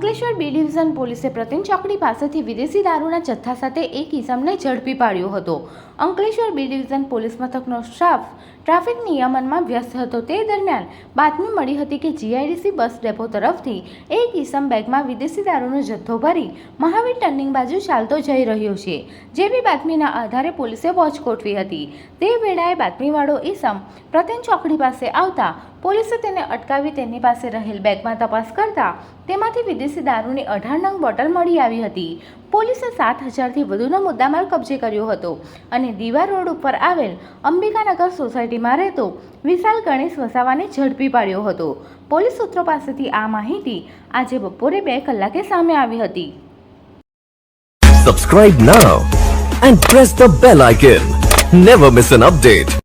Division પોલીસે પ્રતિન ચોકડી પાસેથી વિદેશી દારૂના જથ્થા સાથે એક ઇસમને ઝડપી પાડ્યો હતો. અંકલેશ્વર બી ડિવિઝન પોલીસ મથકનો સ્ટાફ ટ્રાફિક નિયમનમાં વ્યસ્ત હતો. તે દરમિયાન બાતમી મળી હતી કે જીઆઈડીસી બસ ડેપો તરફથી એક ઇસમ બેગમાં વિદેશી દારૂનો જથ્થો ભરી મહાવીર ટર્નિંગ બાજુ ચાલતો જઈ રહ્યો છે જેવી બાતમીના આધારે પોલીસે વોચ ગોઠવી હતી. તે વેળાએ બાતમીવાળો ઇસમ પ્રતિન ચોકડી પાસે આવતા પોલીસે તેને અટકાવી તેની પાસે રહેલ બેગમાં તપાસ કરતા તેમાંથી વિદેશી દારૂની અઢાર નંગ બોટલ મળી આવી હતી. પોલીસે સાત હજારથી વધુનો મુદ્દામાલ કબજે કર્યો હતો અને દીવા રોડ ઉપર આવેલ અંબિકાનગર સોસાયટીમાં રહેતો વિશાલ ગણેશ વસાવાને ઝડપી પાડ્યો હતો. પોલીસ સૂત્રો પાસેથી આ માહિતી આજે બપોરે બે કલાકે સામે આવી હતી. Subscribe now and press the bell icon never miss an update.